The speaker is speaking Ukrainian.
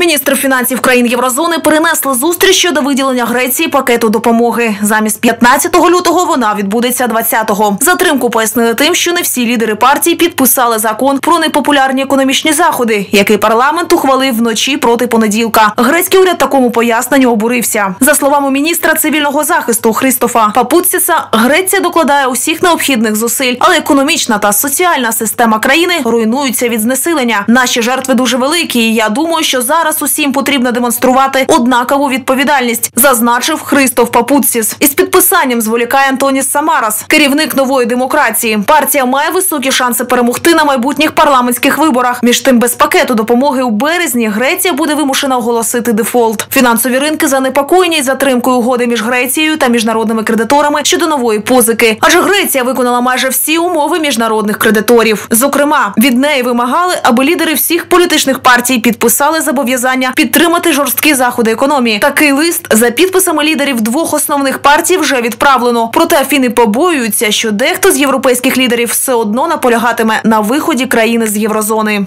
Міністр фінансів країн Єврозони перенесли зустріч щодо виділення Греції пакету допомоги. Замість 15 лютого вона відбудеться 20-го. Затримку пояснили тим, що не всі лідери партій підписали закон про непопулярні економічні заходи, який парламент ухвалив вночі проти понеділка. Грецький уряд такому поясненню обурився. За словами міністра цивільного захисту Христофа Папуцціса, Греція докладає усіх необхідних зусиль, але економічна та соціальна система країни руйнуються від знесилення. Наші жертви дуже великі. і Я думаю, що зараз усім потрібно демонструвати однакову відповідальність, зазначив Христоф Папуцціс. Із підписанням зволікає Антоніс Самарас, керівник нової демократії. Партія має високі шанси перемогти на майбутніх парламентських виборах. Між тим, без пакету допомоги у березні Греція буде вимушена оголосити дефолт. Фінансові ринки занепокоєні затримкою угоди між Грецією та міжнародними кредиторами щодо нової позики. Адже Греція виконала майже всі умови міжнародних кредиторів. Зокрема, від неї вимагали, аби лідери всіх політичних партій підписали зобов'язання підтримати жорсткі заходи економії. Такий лист за підписами лідерів двох основних партій вже відправлено. Проте фіни побоюються, що дехто з європейських лідерів все одно наполягатиме на виході країни з єврозони.